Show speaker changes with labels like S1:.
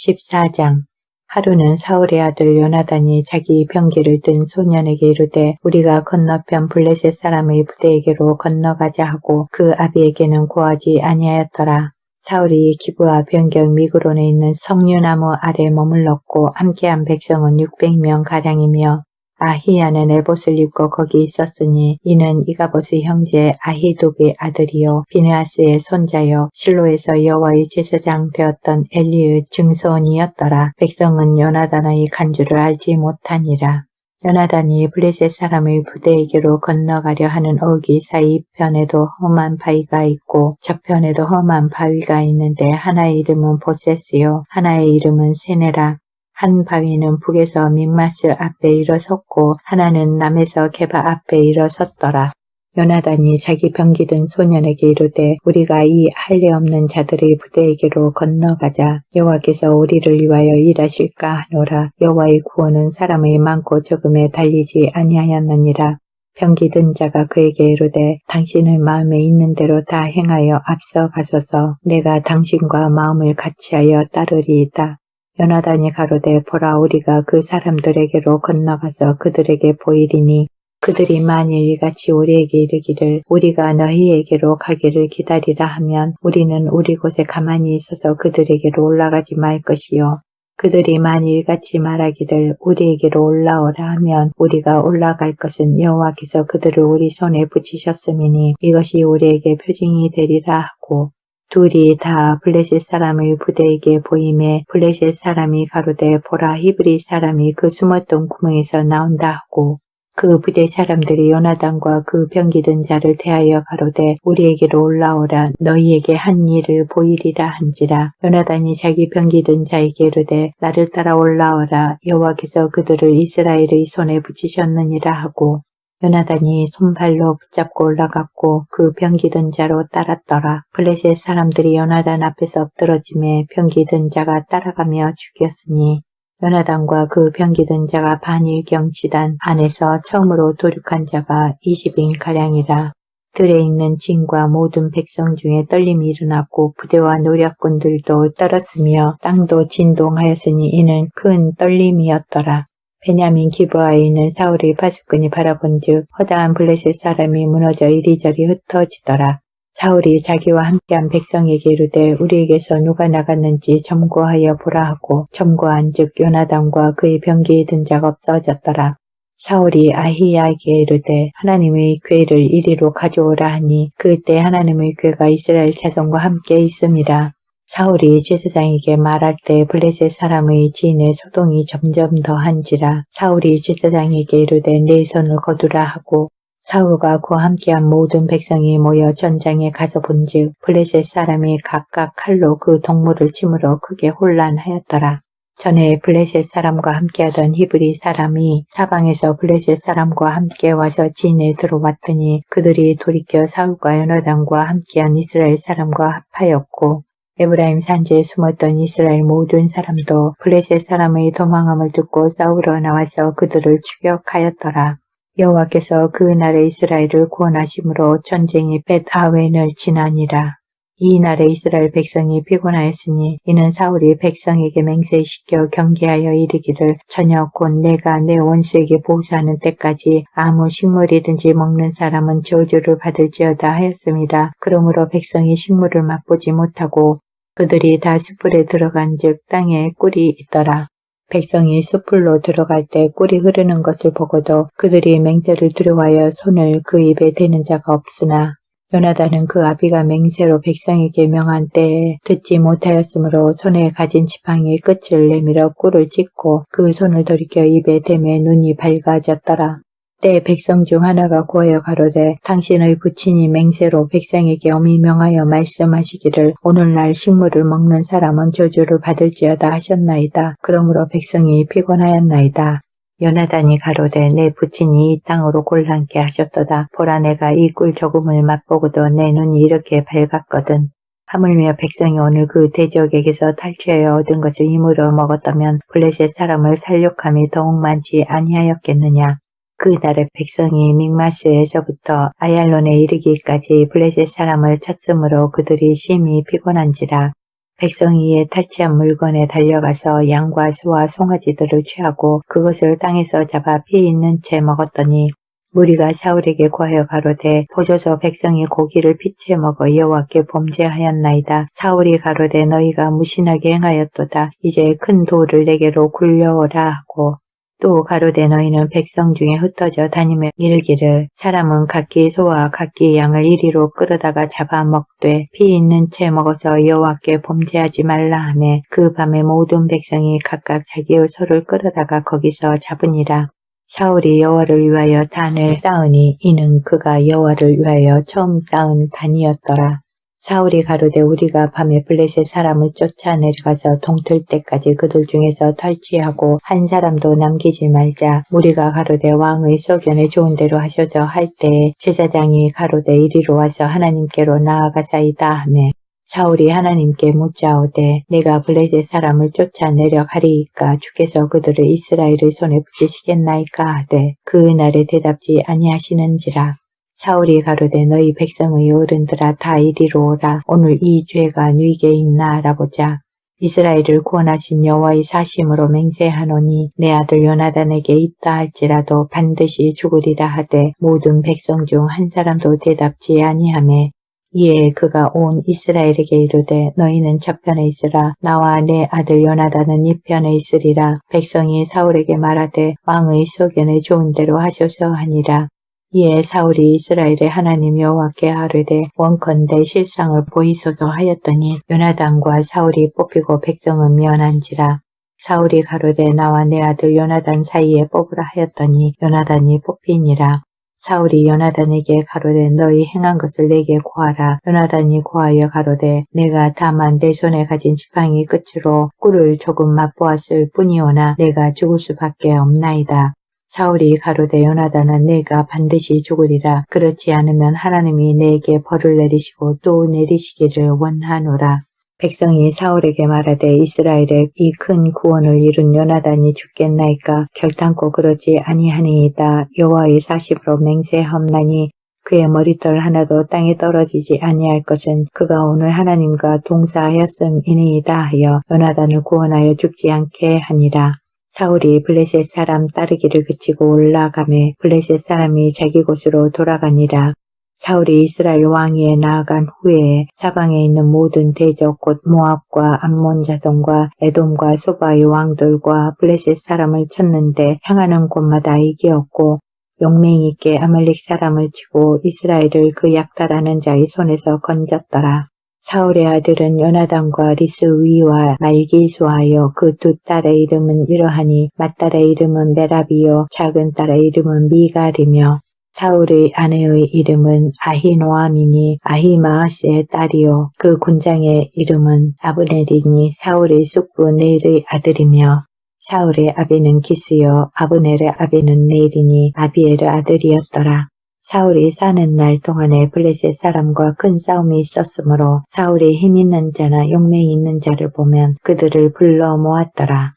S1: 14장 하루는 사울의 아들 요나단이 자기 병기를 든 소년에게 이르되 우리가 건너편 블레셋 사람의 부대에게로 건너가자 하고 그 아비에게는 고하지 아니하였더라. 사울이 기부와 변경 미그론에 있는 석류나무 아래 머물렀고 함께한 백성은 600명 가량이며 아히야는 에봇을 입고 거기 있었으니 이는 이가봇의 형제 아히도의 아들이요 비느하스의 손자요 실로에서 여호와의 제사장 되었던 엘리의 증손이었더라. 백성은 요나단의 간주를 알지 못하니라. 요나단이 블레셋 사람의 부대에게로 건너가려 하는 어기 사이편에도 험한 바위가 있고 저편에도 험한 바위가 있는데 하나의 이름은 보세스요 하나의 이름은 세네라 한 바위는 북에서 믹마스 앞에 일어섰고 하나는 남에서 게바 앞에 일어섰더라. 요나단이 자기 병기 든 소년에게 이르되 우리가 이 할례 없는 자들의 부대에게로 건너가자. 여호와께서 우리를 위하여 일하실까 하노라. 여호와의 구원은 사람의 많고 적음에 달리지 아니하였느니라. 병기 든 자가 그에게 이르되 당신의 마음에 있는 대로 다 행하여 앞서 가소서. 내가 당신과 마음을 같이하여 따르리이다 요나단이 가로되 보라 우리가 그 사람들에게로 건너가서 그들에게 보이리니 그들이 만일 이같이 우리에게 이르기를 우리가 너희에게로 가기를 기다리라 하면 우리는 우리 곳에 가만히 있어서 그들에게로 올라가지 말 것이요. 그들이 만일 같이 말하기를 우리에게로 올라오라 하면 우리가 올라갈 것은 여호와께서 그들을 우리 손에 붙이셨음이니 이것이 우리에게 표징이 되리라 하고 둘이 다 블레셋 사람의 부대에게 보임에 블레셋 사람이 가로되 보라 히브리 사람이 그 숨었던 구멍에서 나온다 하고 그 부대 사람들이 요나단과 그 병기든 자를 대하여 가로되 우리에게로 올라오라 너희에게 한 일을 보이리라 한지라. 요나단이 자기 병기든 자에게 이르되 나를 따라 올라오라 여호와께서 그들을 이스라엘의 손에 붙이셨느니라 하고 요나단이 손발로 붙잡고 올라갔고 그 병기든 자로 따랐더라. 블레셋 사람들이 요나단 앞에서 엎드러짐에 병기든 자가 따라가며 죽였으니 요나단과 그 병기든 자가 반일경 지단 안에서 처음으로 도륙한 자가 20인가량이라. 들에 있는 진과 모든 백성 중에 떨림이 일어났고 부대와 노략군들도 떨었으며 땅도 진동하였으니 이는 큰 떨림이었더라. 베냐민 기브아에 있는 사울의 파수꾼이 바라본즉 허다한 블레셋 사람이 무너져 이리저리 흩어지더라. 사울이 자기와 함께한 백성에게 이르되 우리에게서 누가 나갔는지 점거하여 보라 하고 점거한 즉 요나단과 그의 병기에 든 자가 없어졌더라. 사울이 아히야에게 이르되 하나님의 괴를 이리로 가져오라 하니 그때 하나님의 괴가 이스라엘 자손과 함께 있음이라. 사울이 제사장에게 말할 때 블레셋 사람의 지인의 소동이 점점 더한지라 사울이 제사장에게 이르되 내 손을 거두라 하고 사울과 그와 함께한 모든 백성이 모여 전장에 가서 본즉 블레셋 사람이 각각 칼로 그 동물을 침으로 크게 혼란하였더라. 전에 블레셋 사람과 함께하던 히브리 사람이 사방에서 블레셋 사람과 함께 와서 진에 들어왔더니 그들이 돌이켜 사울과 연어단과 함께한 이스라엘 사람과 합하였고 에브라임 산지에 숨었던 이스라엘 모든 사람도 블레셋 사람의 도망함을 듣고 싸우러 나와서 그들을 추격하였더라. 여호와께서 그 날에 이스라엘을 구원하심으로 전쟁이 벳아웬을 지나니라. 이 날에 이스라엘 백성이 피곤하였으니 이는 사울이 백성에게 맹세시켜 경계하여 이르기를 저녁 곧 내가 내 원수에게 보수하는 때까지 아무 식물이든지 먹는 사람은 저주를 받을지어다 하였습니다. 그러므로 백성이 식물을 맛보지 못하고 그들이 다 숲불에 들어간 즉 땅에 꿀이 있더라. 백성이 숲불로 들어갈 때 꿀이 흐르는 것을 보고도 그들이 맹세를 두려워하여 손을 그 입에 대는 자가 없으나 요나단은 그 아비가 맹세로 백성에게 명한 때에 듣지 못하였으므로 손에 가진 지팡이의 끝을 내밀어 꿀을 찍고 그 손을 돌이켜 입에 대매 눈이 밝아졌더라. 때 백성 중 하나가 고하여 가로되 당신의 부친이 맹세로 백성에게 엄히 명하여 말씀하시기를 오늘날 식물을 먹는 사람은 저주를 받을지어다 하셨나이다. 그러므로 백성이 피곤하였나이다. 연하단이 가로되 내 부친이 이 땅으로 곤란케 하셨도다. 보라 내가 이 꿀 조금을 맛보고도 내 눈이 이렇게 밝았거든. 하물며 백성이 오늘 그 대적에게서 탈취하여 얻은 것을 힘으로 먹었다면 블레셋 사람을 살육함이 더욱 많지 아니하였겠느냐. 그날의 백성이 믹마스에서부터 아얄론에 이르기까지 블레셋 사람을 찾으므로 그들이 심히 피곤한지라 백성이의 탈취한 물건에 달려가서 양과 소와 송아지들을 취하고 그것을 땅에서 잡아 피 있는 채 먹었더니 무리가 사울에게 과여 가로되 보소서 백성이 고기를 피채 먹어 여호와께 범죄하였나이다. 사울이 가로되 너희가 무신하게 행하였도다. 이제 큰 돌을 내게로 굴려오라 하고 또 가로되 너희는 백성 중에 흩어져 다니며 이르기를 사람은 각기 소와 각기 양을 이리로 끌어다가 잡아먹되 피 있는 채 먹어서 여호와께 범죄하지 말라 하매 그 밤에 모든 백성이 각각 자기의 소를 끌어다가 거기서 잡으니라. 사울이 여호와를 위하여 단을 쌓으니 이는 그가 여호와를 위하여 처음 쌓은 단이었더라. 사울이 가로되 우리가 밤에 블레셋 사람을 쫓아 내려가서 동틀 때까지 그들 중에서 탈취하고 한 사람도 남기지 말자. 우리가 가로되 왕의 소견에 좋은 대로 하셔서 할 때에 제사장이 가로되 이리로 와서 하나님께로 나아가사이다 하매 사울이 하나님께 묻자오되 내가 블레셋 사람을 쫓아 내려가리이까 주께서 그들을 이스라엘의 손에 붙이시겠나이까 하되 그 날에 대답지 아니하시는지라 사울이 가로되 너희 백성의 어른들아 다 이리로 오라. 오늘 이 죄가 누이게 있나? 라보자 이스라엘을 구원하신 여호와의 사심으로 맹세하노니 내 아들 요나단에게 있다 할지라도 반드시 죽으리라 하되 모든 백성 중 한 사람도 대답지 아니하매 이에 그가 온 이스라엘에게 이르되 너희는 저편에 있으라. 나와 내 아들 요나단은 이편에 있으리라. 백성이 사울에게 말하되 왕의 소견에 좋은 대로 하소서 하니라 이에 사울이 이스라엘의 하나님 여호와께 하르되 원컨대 실상을 보이소서 하였더니 요나단과 사울이 뽑히고 백성은 면한지라 사울이 가로되 나와 내 아들 요나단 사이에 뽑으라 하였더니 요나단이 뽑히니라 사울이 요나단에게 가로되 너희 행한 것을 내게 고하라. 요나단이 고하여 가로되 내가 다만 내 손에 가진 지팡이 끝으로 꿀을 조금 맛보았을 뿐이오나 내가 죽을 수밖에 없나이다. 사울이 가로되 요나단은 내가 반드시 죽으리라. 그렇지 않으면 하나님이 내게 벌을 내리시고 또 내리시기를 원하노라. 백성이 사울에게 말하되 이스라엘의 이 큰 구원을 이룬 요나단이 죽겠나이까 결탄코 그러지 아니하니이다. 여호와의 사십으로 맹세함나니 그의 머리털 하나도 땅에 떨어지지 아니할 것은 그가 오늘 하나님과 동사하였음이니이다 하여 요나단을 구원하여 죽지 않게 하니라. 사울이 블레셋 사람 따르기를 그치고 올라가매 블레셋 사람이 자기 곳으로 돌아가니라. 사울이 이스라엘 왕위에 나아간 후에 사방에 있는 모든 대적 곧 모압과 암몬 자손과 에돔과 소바의 왕들과 블레셋 사람을 쳤는데 향하는 곳마다 이기었고 용맹 있게 아말릭 사람을 치고 이스라엘을 그 약탈하는 자의 손에서 건졌더라. 사울의 아들은 요나단과 리스위와 말기수하여 그 두 딸의 이름은 이러하니 맏딸의 이름은 메라비요 작은 딸의 이름은 미갈이며 사울의 아내의 이름은 아히노아미니 아히마아스의 딸이요 그 군장의 이름은 아브넬이니 사울의 숙부 네일의 아들이며 사울의 아비는 기스요 아브넬의 아비는 네일이니 아비엘의 아들이었더라. 사울이 사는 날 동안에 블레셋 사람과 큰 싸움이 있었으므로 사울이 힘 있는 자나 용맹이 있는 자를 보면 그들을 불러 모았더라.